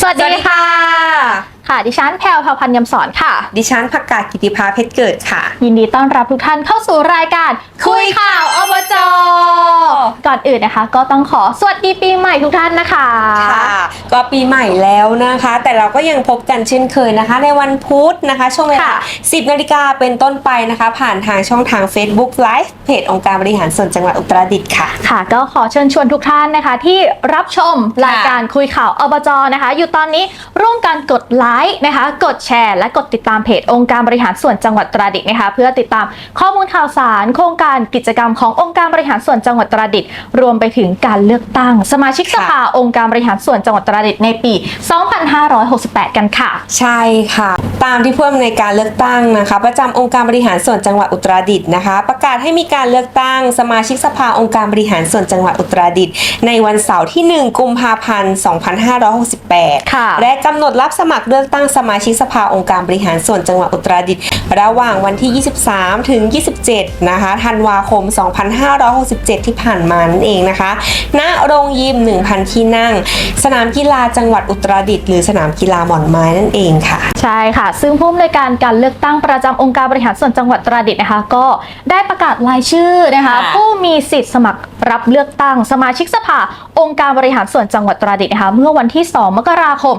สวัสดีค่ะ ค่ะ ดิฉันแพลวพาวพันธ์ยำสอนค่ะ ดิฉันผักกาดกิติภาเพชรเกิดค่ะ ยินดีต้อนรับทุกท่านเข้าสู่รายการ คุยข่าวอบจก่อนอื่นนะคะ ก็ต้องขอสวัสดีปีใหม่ทุกท่านนะคะค่ะ ก็ปีใหม่แล้วนะคะ แต่เราก็ยังพบกันเช่นเคยนะคะ ในวันพุธนะคะ ช่วงเวลาค่ะ10นาฬิกาเป็นต้นไปนะคะ ผ่านทางช่องทาง Facebook Live เพจองค์การบริหารส่วนจังหวัดอุตรดิตถ์ค่ะ ค่ะ ก็ขอเชิญชวนทุกท่านนะคะ ที่รับชมรายการคุยข่าวอบจนะคะ อยู่ตอนนี้ร่วมกันกดไลค์นะคะ กดแชร์ และกดติดตามเพจองค์การบริหารส่วนจังหวัดตราดิตถ์นะคะ เพื่อติดตามข้อมูลข่าวสาร โครงการกิจกรรมขององค์การบริหารส่วนจังหวัดตราดิตถ์รวมไปถึงการเลือกตั้ง สมาชิกสภาองค์การบริหารส่วนจังหวัดตราดิตถ์ในปี 2568 กันค่ะ ใช่ค่ะ ตามที่ผู้อำนวยการเลือกตั้งนะคะ ประจำองค์การบริหารส่วนจังหวัดอุตรดิตถ์นะคะ ประกาศให้มีการเลือกตั้ง สมาชิกสภาองค์การบริหารส่วนจังหวัดอุตรดิตถ์ในวันเสาร์ที่ 1 กุมภาพันธ์ 2568 ค่ะ และกำหนดรับสมัครเลือกตั้งสมาชิกสภาองค์การบริหารส่วนจังหวัดอุตรดิตถ์ระหว่างวันที่ 23 ถึง 27 นะคะธันวาคม 2567 ที่ผ่านมานั่นเองนะคะ ณ โรงยิม 1,000 ที่นั่ง สนามกีฬาจังหวัดอุตรดิตถ์หรือสนามกีฬาหมอนไม้นั่นเองค่ะ ใช่ค่ะ ซึ่งผู้อำนวยการการเลือกตั้งประจำองค์การบริหารส่วนจังหวัดตราดดิตถ์นะคะ ก็ได้ประกาศรายชื่อนะคะค่ะผู้มีสิทธิ์สมัครรับเลือกตั้งสมาชิกสภา องค์การบริหารส่วนจังหวัดตราดดิตถ์นะคะเมื่อวันที่ 2 มกราคม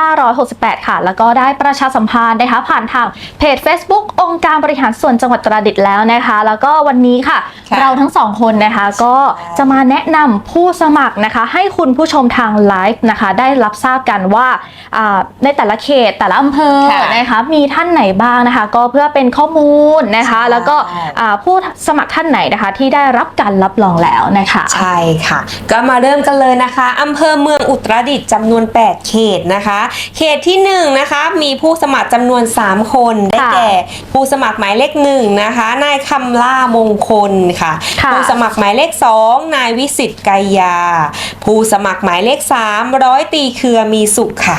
2568 ค่ะ แล้วก็ได้ประชาสัมพันธ์นะคะผ่านทางเพจ Facebook องค์การบริหารส่วนจังหวัดตราดดิตถ์แล้วนะคะ แล้วก็วันนี้ค่ะ ค่ะเราทั้งสองคนนะคะก็จะมาแนะนำผู้สมัครนะคะ ให้คุณผู้ชมทางไลฟ์นะคะ ได้รับทราบกันว่าอ่าในแต่ละเขตแต่ละอำเภอค่ะนะคะมีท่านไหนบ้างนะคะ ก็เพื่อเป็นข้อมูลนะคะ ใช่ แล้วก็อ่าผู้สมัครท่านไหนนะคะ ที่ได้รับการรับรองแล้วนะคะ ใช่ค่ะ ก็มาเริ่มกันเลยนะคะอำเภอเมืองอุตรดิตถ์จำนวน 8 เขตนะคะ เขตที่1นะคะมีผู้สมัครจำนวน 3 คน ได้ค่ะ แก่ผู้สมัครหมายเลขหนึ่งนะคะ นายคำล่ามงคลค่ะค่ะ ผู้สมัครหมายเลข 2 นายวิสิตไกรยา ผู้สมัครหมายเลข 3 ร้อยตีเครือมีสุขค่ะ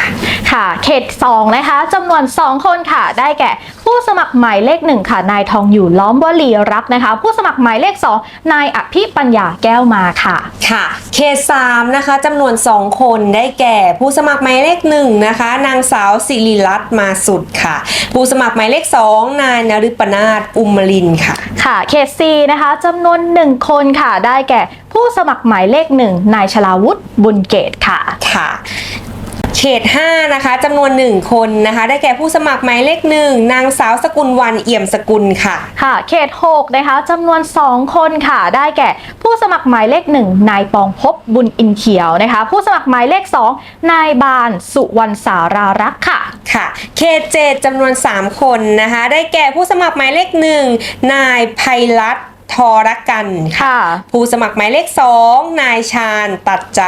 ค่ะ เขต 2 นะคะจำนวน 2 คนค่ะ ได้แก่ ผู้สมัครหมายเลขหนึ่งค่ะ นายทองอยู่ล้อมวลีรักษ์นะคะ ผู้สมัครหมายเลข 2 นายอภิปัญญาแก้วมาค่ะ ค่ะ เขต 3 นะคะจำนวน 2 คนได้แก่ผู้สมัครหมายเลข 1 นะคะ นางสาวสิริรัตน์มาสุดค่ะ ผู้สมัครหมายเลข 2 นายนฤปนาถอุมมลินค่ะ ค่ะ เขต 4 นะคะจำนวน1คนค่ะ ได้แก่ผู้สมัครหมายเลขหนึ่งนายชลาวุฒิบุญเกตค่ะ ค่ะเขต5นะคะจำนวน 1 คนนะคะ ได้แก่ผู้สมัครหมายเลขหนึ่งนางสาวสกุลวันเอี่ยมสกุลค่ะ ค่ะ เขต6นะคะจำนวน 2 คนค่ะ ได้แก่ผู้สมัครหมายเลขหนึ่งนายปองพบบุญอินเขียวนะคะ ผู้สมัครหมายเลข 2 นายบานสุวรรณสารารักษ์ค่ะ ค่ะ เขต7จำนวน 3 คนนะคะ ได้แก่ผู้สมัครหมายเลขหนึ่งนายไพรัตน์ ทอรกันค่ะค่ะ ผู้สมัครหมายเลข 2 นายชาญตัดใจ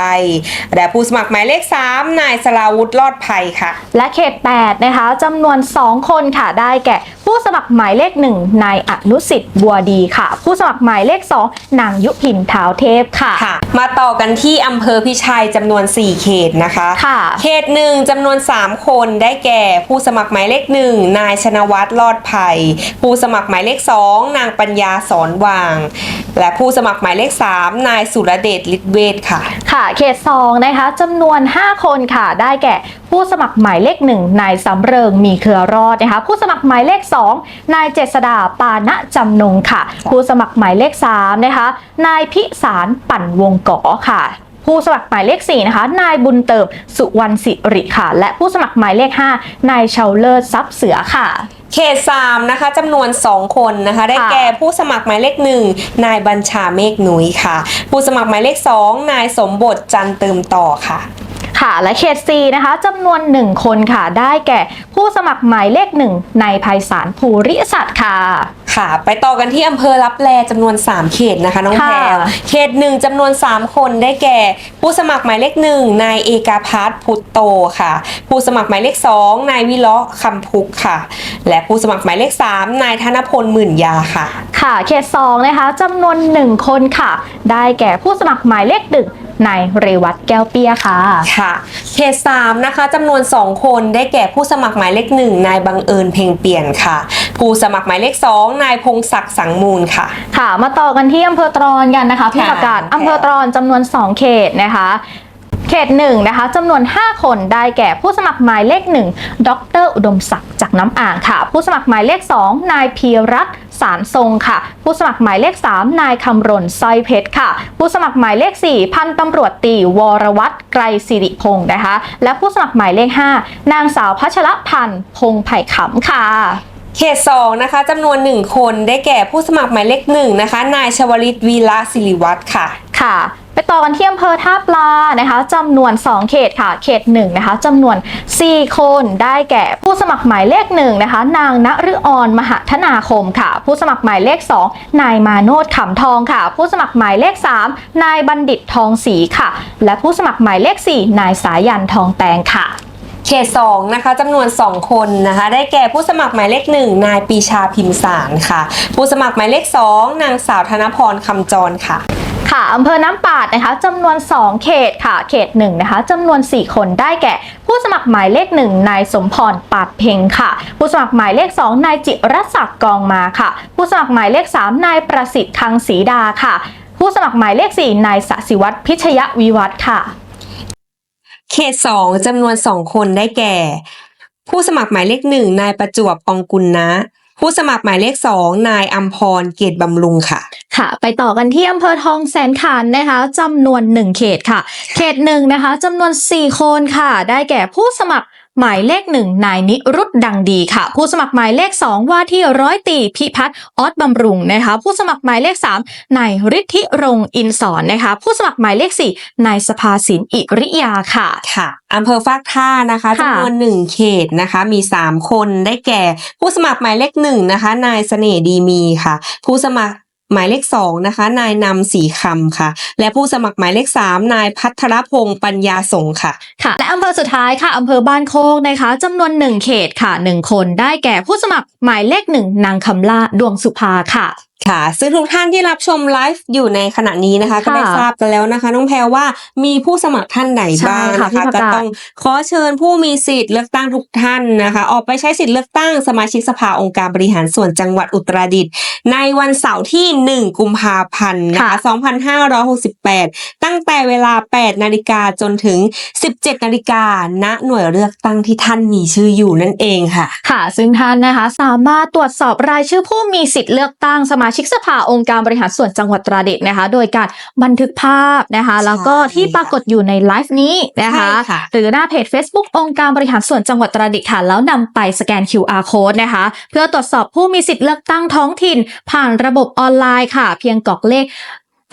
และผู้สมัครหมายเลข 3 นายสลาวุธรอดภัยค่ะ และเขต 8 นะคะจำนวน 2 คนค่ะได้แก่ ผู้สมัครหมายเลขหนึ่งนายอนุสิทธิ์บัวดีค่ะ ผู้สมัครหมายเลข2นางยุพินเท้าเทพค่ะ ค่ะ มาต่อกันที่อำเภอพิชัยจำนวน 4 เขตนะคะค่ะ เขตหนึ่งจำนวน 3 คนได้แก่ผู้สมัครหมายเลขหนึ่งนายชนวัตรรอดภัย ผู้สมัครหมายเลข2นางปัญญาสอนวาง และผู้สมัครหมายเลข 3 นายสุรเดชฤทธิเวทค่ะค่ะเขตสองนะคะจำนวน 5 คนค่ะ ได้แก่ผู้สมัครหมายเลขหนึ่งนายสำเริงมีเครือรอดนะคะผู้สมัครหมายเลข 2 นายเจษดาปานะจำนงค่ะ ผู้สมัครหมายเลข3นะคะนายพิสารปั่นวงกอค่ะ ผู้สมัครหมายเลข4นะคะนายบุญเติมสุวรรณสิริค่ะ และผู้สมัครหมายเลข 5 นายเชาเลิศทรัพย์เสือค่ะเขต3นะคะจำนวน 2 คนนะคะ ได้ค่ะแก่ผู้สมัครหมายเลขหนึ่งนายบัญชาเมฆหนุยค่ะ ผู้สมัครหมายเลข 2 นายสมบทจันเติมต่อค่ะ ค่ะและเขต4นะคะจำนวน 1 คนค่ะ ได้แก่ผู้สมัครหมายเลขหนึ่งนายภัยสารภูริสัตว์ค่ะ ค่ะ ไปต่อกันที่อำเภอรับแลจำนวน 3 เขตนะคะน้องค่ะแพรวเขตหนึ่งจำนวน 3 คนได้แก่ ผู้สมัครหมายเลขหนึ่งนายเอกาพัฒน์พุตโตค่ะ ผู้สมัครหมายเลข2นายวิเลาะคำพุกค่ะ และผู้สมัครหมายเลข 3 นายธนพลหมื่นยาค่ะ ค่ะเขต2นะคะจำนวน 1 คนค่ะ ได้แก่ผู้สมัครหมายเลขหนึ่ง นายเรวัตแก้วเปียค่ะ ค่ะเขต3นะคะจำนวน 2 คนได้แก่ผู้สมัครหมายเลขหนึ่งนายบังเอิญเพ่งเปลี่ยนค่ะ ผู้สมัครหมายเลข2นายพงศักดิ์สังมูลค่ะ ค่ะ มาต่อกันที่อำเภอตรอนกันนะคะพี่ค่ะประกาศอำเภอตรอนจำนวน 2 เขตนะคะเขตหนึ่งนะคะจำนวน 5 คนได้แก่ผู้สมัครหมายเลข 1 ดร อุดมศักดิ์จากน้ำอ่างค่ะ ผู้สมัครหมายเลข 2 นายพีรัตน์ สารทรงค่ะ ผู้สมัครหมายเลข 3 นายคำรณสร้อยเพชรค่ะ ผู้สมัครหมายเลข 4 พันตำรวจตรีวรวัตรไกรสิริพงศ์นะคะ และผู้สมัครหมายเลข 5 นางสาวพัชรพันธ์พงไผ่ขำค่ะเขต2นะคะจำนวน 1 คนได้แก่ผู้สมัครหมายเลข1นะคะ นายชวลิตวีระศิริวัตรค่ะ ค่ะ ไปต่อกันที่อำเภอท่าปลานะคะจำนวน 2 เขตค่ะ เขต1นะคะจำนวน 4 คนได้แก่ผู้สมัครหมายเลข1นะคะนางณฤออนมหธนาคมค่ะ ผู้สมัครหมายเลข 2 นายมาโนดขำทองค่ะ ผู้สมัครหมายเลข 3 นายบัณฑิตทองศรีค่ะ และผู้สมัครหมายเลข 4 นายสายันทองแตงค่ะเขต2นะคะจำนวน 2 คนนะคะ ได้แก่ผู้สมัครหมายเลข 1 นายปีชาพิมสารค่ะ ผู้สมัครหมายเลข 2 นางสาวธนพรคำจรค่ะ ค่ะอำเภอน้ำปาดนะคะจำนวน 2 เขตค่ะ เขต1นะคะจำนวน 4 คนได้แก่ ผู้สมัครหมายเลข 1 นายสมพรปาดเพ็งค่ะ ผู้สมัครหมายเลข 2 นายจิรศักดิ์กองมาค่ะ ผู้สมัครหมายเลข 3 นายประสิทธิ์คังศรีดาค่ะ ผู้สมัครหมายเลข 4 นายสศิวัตรพิชยวิวัฒน์ค่ะ เขต 2จำนวน 2 คนได้แก่ ผู้สมัครหมายเลข 1 นายประจวบอองกุลนะ ผู้สมัครหมายเลข 2 นายอัมพรเกตบำรุงค่ะ ค่ะ ไปต่อกันที่อำเภอทองแสนขันธ์นะคะจำนวน 1 เขตค่ะ เขตหนึ่งนะคะจำนวน 4 คนค่ะ ได้แก่ผู้สมัครหมายเลขหนึ่งนายนิรุตดังดีค่ะ ผู้สมัครหมายเลข 2 ว่าที่ร้อยตรีพิพัฒน์ออสบำรุงนะคะผู้สมัครหมายเลข3นายฤทธิรงค์อินสอนนะคะผู้สมัครหมายเลข4นายสภาสินอิริยาค่ะค่ะอำเภอฟากท่านะคะค่ะจำนวนหนึ่งเขตนะคะมี 3 คนได้แก่ ผู้สมัครหมายเลขหนึ่งนะคะนายเสน่ห์ดีมีค่ะ ผู้สมัคร หมายเลขสองนะคะ นายนำสีคำค่ะ และผู้สมัครหมายเลขสามนายพัทรพงศ์ปัญญาสงฆ์ค่ะ ค่ะ และอำเภอสุดท้ายค่ะอำเภอบ้านโคกนะคะจำนวนหนึ่งเขตค่ะหนึ่งคนได้แก่ผู้สมัครหมายเลขหนึ่งนางคำล่าดวงสุภาค่ะค่ะซึ่งทุกท่านที่รับชมไลฟ์อยู่ในขณะนี้นะคะ ก็ได้ทราบกันแล้วนะคะ น้องแพรว่ามีผู้สมัครท่านไหนบ้างใช่ค่ะนะพี่คะประก็กาศต้องขอเชิญผู้มีสิทธิ์เลือกตั้งทุกท่านนะคะ ออกไปใช้สิทธิ์เลือกตั้งสมาชิกสภาองค์การบริหารส่วนจังหวัดอุตรดิตถ์ ในวันเสาร์ที่ 1 กุมภาพันธ์นะคะ2568 ตั้งแต่เวลา 8 นาฬิกาจนถึง 17 นาฬิกาณหน่วยเลือกตั้งที่ท่านมีชื่ออยู่นั่นเองค่ะ ค่ะ ซึ่งท่านนะคะสามารถตรวจสอบรายชื่อผู้มีสิทธิ์เลือกตั้งสมาชิกสภาองค์การบริหารส่วนจังหวัดตราดิตถ์นะคะ โดยการบันทึกภาพนะคะ แล้วก็ที่ปรากฏอยู่ในไลฟ์นี้นะคะใช่ค่ะหรือหน้าเพจ Facebook องค์การบริหารส่วนจังหวัดตราดิตถ์ค่ะแล้วนำไปสแกน QR code นะคะ เพื่อตรวจสอบผู้มีสิทธิ์เลือกตั้งท้องถิ่นผ่านระบบออนไลน์ค่ะ เพียงกรอกเลข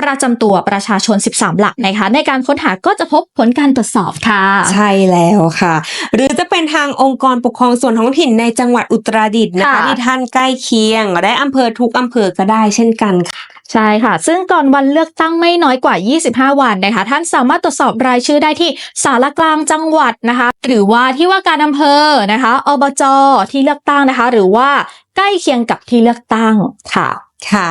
ประจำตัวประชาชน 13 หลักนะคะ ในการค้นหาก็จะพบผลการตรวจสอบค่ะ ใช่แล้วค่ะ หรือจะเป็นทางองค์กรปกครองส่วนท้องถิ่นในจังหวัดอุตรดิตถ์นะคะค่ะ ที่ท่านใกล้เคียงและอำเภอทุกอำเภอก็ได้เช่นกันค่ะ ใช่ค่ะ ซึ่งก่อนวันเลือกตั้งไม่น้อยกว่า 25 วันนะคะ ท่านสามารถตรวจสอบรายชื่อได้ที่สารกลางจังหวัดนะคะ หรือว่าที่ว่าการอำเภอนะคะ อบจที่เลือกตั้งนะคะ หรือว่าใกล้เคียงกับที่เลือกตั้งค่ะ ค่ะ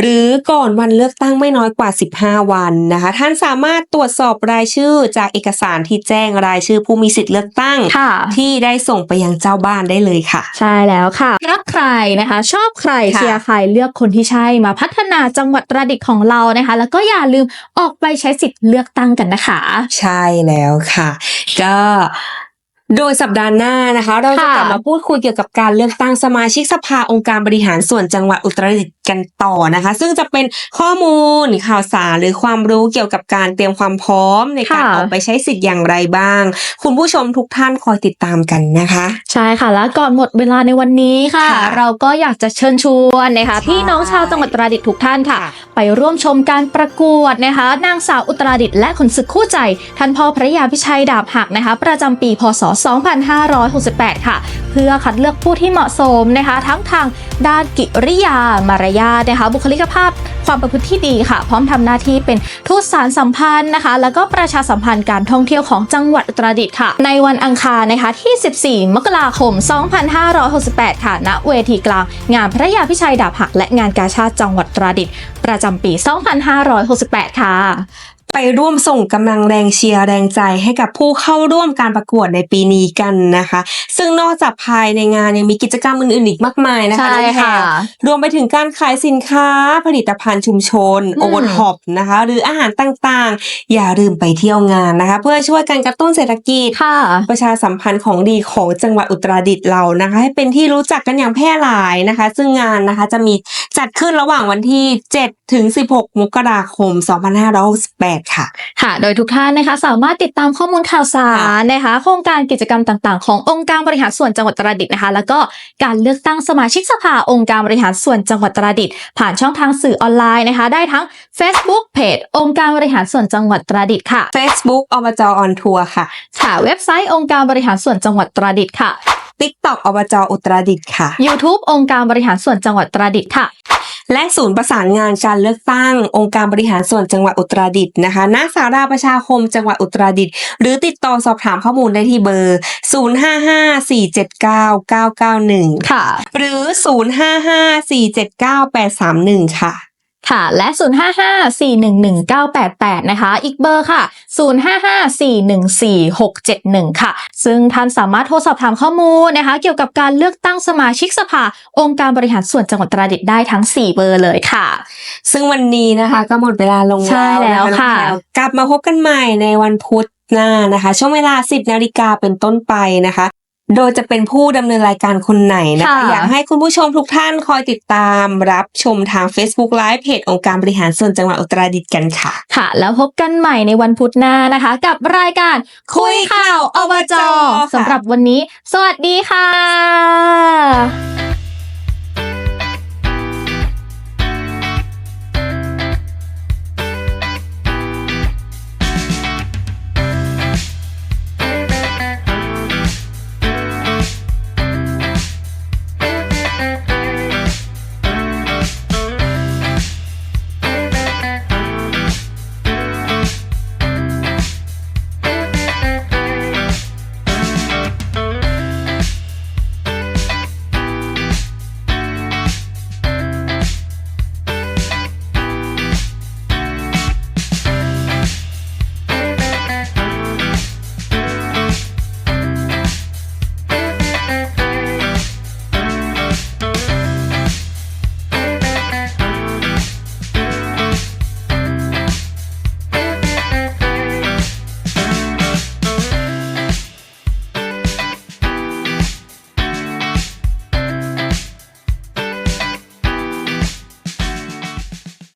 หรือก่อนวันเลือกตั้งไม่น้อยกว่า 15 วันนะคะ ท่านสามารถตรวจสอบรายชื่อจากเอกสารที่แจ้งรายชื่อผู้มีสิทธิ์เลือกตั้งค่ะที่ได้ส่งไปยังเจ้าบ้านได้เลยค่ะ ใช่แล้วค่ะ รักใครนะคะ ชอบใครค่ะเชียร์ใครเลือกคนที่ใช่มาพัฒนาจังหวัดตราดิตถ์ของเรานะคะ แล้วก็อย่าลืมออกไปใช้สิทธิ์เลือกตั้งกันนะคะ ใช่แล้วค่ะ ก็โดยสัปดาห์หน้านะคะ เราจะค่ะกลับมาพูดคุยเกี่ยวกับการเลือกตั้งสมาชิกสภาองค์การบริหารส่วนจังหวัดอุตรดิตถ์ กันต่อนะคะ ซึ่งจะเป็นข้อมูลข่าวสารหรือความรู้เกี่ยวกับการเตรียมความพร้อมในการค่ะออกไปใช้สิทธิ์อย่างไรบ้าง คุณผู้ชมทุกท่านคอยติดตามกันนะคะ ใช่ค่ะ แล้วก่อนหมดเวลาในวันนี้ค่ะค่ะ เราก็อยากจะเชิญชวนนะคะใช่พี่น้องชาวจังหวัดตราดิตถ์ทุกท่านค่ะ ไปร่วมชมการประกวดนะคะ นางสาวอุตราดิตถ์และขุนศึกคู่ใจท่านพ่อพระยาพิชัยดาบหักนะคะ ประจำปีพศ 2568 ค่ะ เพื่อคัดเลือกผู้ที่เหมาะสมนะคะ ทั้งทางด้านกิริยามารยาทนะคะบุคลิกภาพความประพฤติที่ดีค่ะ พร้อมทำหน้าที่เป็นทูตสารสัมพันธ์นะคะ แล้วก็ประชาสัมพันธ์การท่องเที่ยวของจังหวัดอุตรดิตถ์ค่ะ ในวันอังคารนะคะที่ 14 มกราคม 2568 ค่ะณเวทีกลาง งานพระยาพิชัยดาบหักและงานกาชาติจังหวัดอุตรดิตถ์ประจำปี 2568 ค่ะ ไปร่วมส่งกำลังแรงเชียร์แรงใจให้กับผู้เข้าร่วมการประกวดในปีนี้กันนะคะ ซึ่งนอกจากภายในงานยังมีกิจกรรมอื่นๆ อีกมากมายนะคะใช่น้องแพรค่ะรวมไปถึงการขายสินค้าผลิตภัณฑ์ชุมชนอืมโอท็อปนะคะ หรืออาหารต่างๆ อย่าลืมไปเที่ยวงานนะคะ เพื่อช่วยกันกระตุ้นเศรษฐกิจค่ะประชาสัมพันธ์ของดีของจังหวัดอุตรดิตถ์เรานะคะ ให้เป็นที่รู้จักกันอย่างแพร่หลายนะคะ ซึ่งงานนะคะจะมี จัดขึ้นระหว่างวันที่ 7 ถึง 16 มกราคม 2568 ค่ะ ค่ะ โดยทุกท่านนะคะสามารถติดตามข้อมูลข่าวสารนะคะ โครงการกิจกรรมต่างๆ ขององค์การบริหารส่วนจังหวัดตราดดิตถ์นะคะ แล้วก็การเลือกตั้งสมาชิกสภาองค์การบริหารส่วนจังหวัดตราดดิตถ์ผ่านช่องทางสื่อออนไลน์นะคะ ได้ทั้ง Facebook เพจองค์การบริหารส่วนจังหวัดตราดดิตถ์ค่ะ Facebook อบจออนทัวร์ค่ะ ค่ะ เว็บไซต์องค์การบริหารส่วนจังหวัดตราดดิตถ์ค่ะ TikTok อบจอุตรดิตถ์ค่ะ YouTube องค์การบริหารส่วนจังหวัดตราดดิตถ์ค่ะ และศูนย์ประสานงานการเลือกตั้ง องค์การบริหารส่วนจังหวัดอุตรดิตถ์นะคะณสาราประชาคมจังหวัดอุตรดิตถ์หรือติดต่อสอบถามข้อมูลได้ที่เบอร์ 0554799991 ค่ะ หรือ 0554798831 ค่ะ ค่ะ และ 0554119988 นะคะ อีกเบอร์ค่ะ 0554141671 ค่ะ ซึ่งท่านสามารถโทรสอบถามข้อมูลนะคะ เกี่ยวกับการเลือกตั้งสมาชิกสภา องค์การบริหารส่วนจังหวัดตราดดิตถ์ได้ทั้ง 4 เบอร์เลยค่ะ ซึ่งวันนี้นะคะก็หมดเวลาลงใช่แล้วนค่ะน้องแพรวกลับมาพบกันใหม่ในวันพุธหน้านะคะ ช่วงเวลา 10นาฬิกาเป็นต้นไปนะคะ โดยจะเป็นผู้ดำเนินรายการคนไหนนะคะ ค่ะ อยากให้คุณผู้ชมทุกท่านคอยติดตามรับชมทาง Facebook Live เพจองค์การบริหารส่วนจังหวัดอุตรดิตถ์กันค่ะ ค่ะ แล้วพบกันใหม่ในวันพุธหน้านะคะ กับรายการคุยข่าวอบจค่ะสำหรับวันนี้ สวัสดีค่ะ